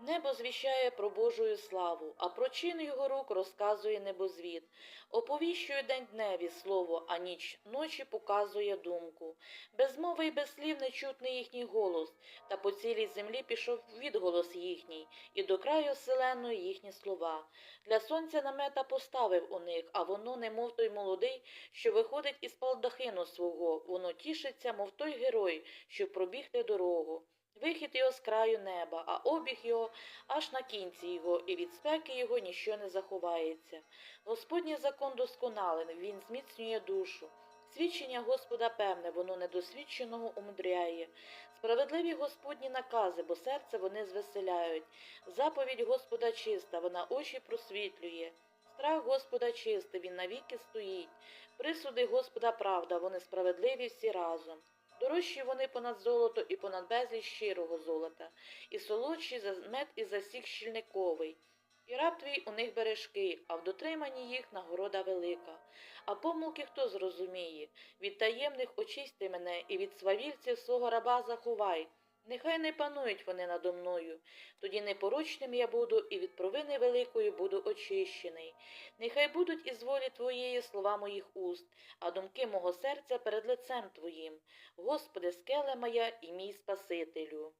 Небо звіщає про Божую славу, а про чин його рук розказує небозвід. Оповіщує день дневі слово, а ніч ночі показує думку. Без мови й без слів не чутний їхній голос, та по цілій землі пішов відголос їхній, і до краю вселеної їхні слова. Для сонця намета поставив у них, а воно, немов той молодий, що виходить із палдахину свого, воно тішиться, мов той герой, що пробігти дорогу. Вихід його з краю неба, а обіг його аж на кінці його, і від спеки його ніщо не заховається. Господній закон досконален, він зміцнює душу. Свідчення Господа певне, воно недосвідченого умудряє. Справедливі Господні накази, бо серце вони звеселяють. Заповідь Господа чиста, вона очі просвітлює. Страх Господа чистий, він навіки стоїть. Присуди Господа правда, вони справедливі всі разом. Дорожчі вони понад золото і понад безліч щирого золота, і солодші за мед і за сік щільниковий. І раб твій у них бережки, а в дотриманні їх нагорода велика. А помилки хто зрозуміє? Від таємних очисти мене і від свавільців свого раба заховай. Нехай не панують вони надо мною, тоді непорочним я буду, і від провини великої буду очищений. Нехай будуть із волі Твоєї слова моїх уст, а думки мого серця перед лицем Твоїм. Господи, скеле моя і мій Спасителю.